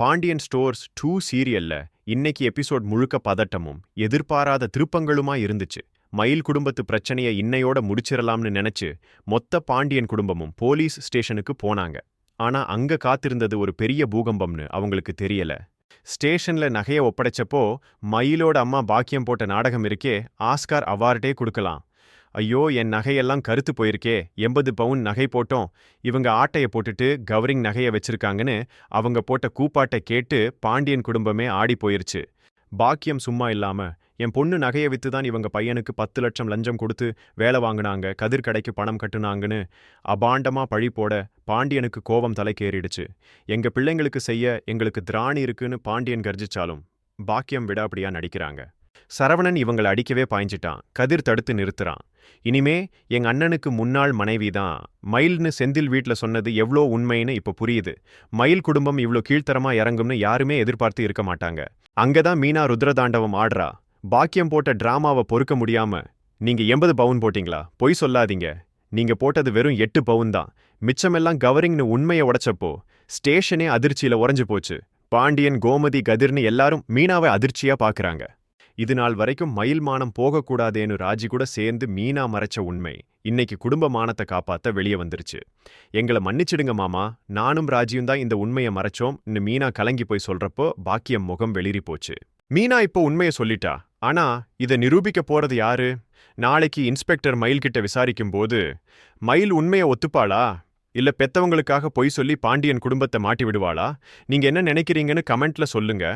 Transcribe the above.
Pandian stores two சீரியல்ல இன்னைக்கு episode முழுக்க பதட்டமும் எதிர்பாராத திருப்பங்களுமா இருந்துச்சு. மயில் குடும்பத்து பிரச்சனையை இன்னையோட முடிச்சிடலாம்னு நினைச்சு மொத்த பாண்டியன் குடும்பமும் போலீஸ் ஸ்டேஷனுக்கு போனாங்க. ஆனா அங்க காத்திருந்தது ஒரு பெரிய பூகம்பம்னு அவங்களுக்கு தெரியல. ஸ்டேஷன்ல நகைய ஒப்படைச்சப்போ மயிலோட அம்மா பாக்கியம் போட்ட நாடகம் இருக்கே ஆஸ்கார் அவார்டே கொடுக்கலாம். ஐயோ என் நகையெல்லாம் கருத்து போயிருக்கே. எண்பது பவுன் நகை போட்டோம். இவங்க ஆட்டைய போட்டுட்டு கவரிங் நகைய வச்சிருக்காங்கன்னு அவங்க போட்ட கூப்பாட்டை கேட்டு பாண்டியன் குடும்பமே ஆடி போயிருச்சு. பாக்கியம் சும்மா இல்லாம என் பொண்ணு நகையை வித்து தான் இவங்க பையனுக்கு பத்து லட்சம் லஞ்சம் கொடுத்து வேலை வாங்குனாங்க கதிர் கடைக்கு பணம் கட்டுனாங்கன்னு அபாண்டமா பழி போட பாண்டியனுக்கு கோபம் தலைக்கேறிடுச்சு. எங்க பிள்ளைங்களுக்கு செய்ய எங்களுக்கு திராணி இருக்குன்னு பாண்டியன் கர்ஜிச்சாலும் பாக்கியம் விடாப்படியா நடிக்கிறாங்க. சரவணன் இவங்களை அடிக்கவே பாய்ஞ்சிட்டான். கதிர் தடுத்து நிறுத்துறான். இனிமே எங்க அண்ணனுக்கு முன்னாள் மனைவி தான். மயில்னு செந்தில் வீட்ல சொன்னது எவ்ளோ உண்மைன்னு இப்ப புரியுது. மயில் குடும்பம் இவ்ளோ கீழ்த்தரமா இறங்கும்னு யாருமே எதிர்பார்த்து இருக்க மாட்டாங்க. அங்கதான் மீனா ருத்ரதாண்டவம் ஆடுறா. பாக்கியம் போட்ட டிராமாவை பொறுக்க முடியாம நீங்க எண்பது பவுன் போட்டீங்களா? பொய் சொல்லாதீங்க. நீங்க போட்டது வெறும் எட்டு பவுன் தான். மிச்சமெல்லாம் கவரிங்னு உண்மையை உடைச்சப்போ ஸ்டேஷனே அதிர்ச்சியில உறைஞ்சு போச்சு. பாண்டியன் கோமதி கதிர்னு எல்லாரும் மீனாவை அதிர்ச்சியா பாக்குறாங்க. இது நாள் வரைக்கும் மயில் மானம் போகக்கூடாதேன்னு ராஜி கூட சேர்ந்து மீனா மறைச்ச உண்மை. இன்னைக்கு குடும்ப மானத்தை காப்பாத்த வெளியே வந்துருச்சு. எங்களை மன்னிச்சிடுங்க மாமா நானும் ராஜியும் தான் இந்த உண்மையை மறைச்சோம். இன்னும் மீனா கலங்கி போய் சொல்றப்போ பாக்கியம் முகம் வெளிரி போச்சு. மீனா இப்போ உண்மையை சொல்லிட்டா. ஆனா இதை நிரூபிக்க போறது யாரு? நாளைக்கு இன்ஸ்பெக்டர் மயில் கிட்ட விசாரிக்கும் போது மயில் உண்மையை ஒத்துப்பாளா? இல்ல பெத்தவங்களுக்காக பொய் சொல்லி பாண்டியன் குடும்பத்தை மாட்டி விடுவாளா? நீங்க என்ன நினைக்கிறீங்கன்னு கமெண்ட்ல சொல்லுங்க.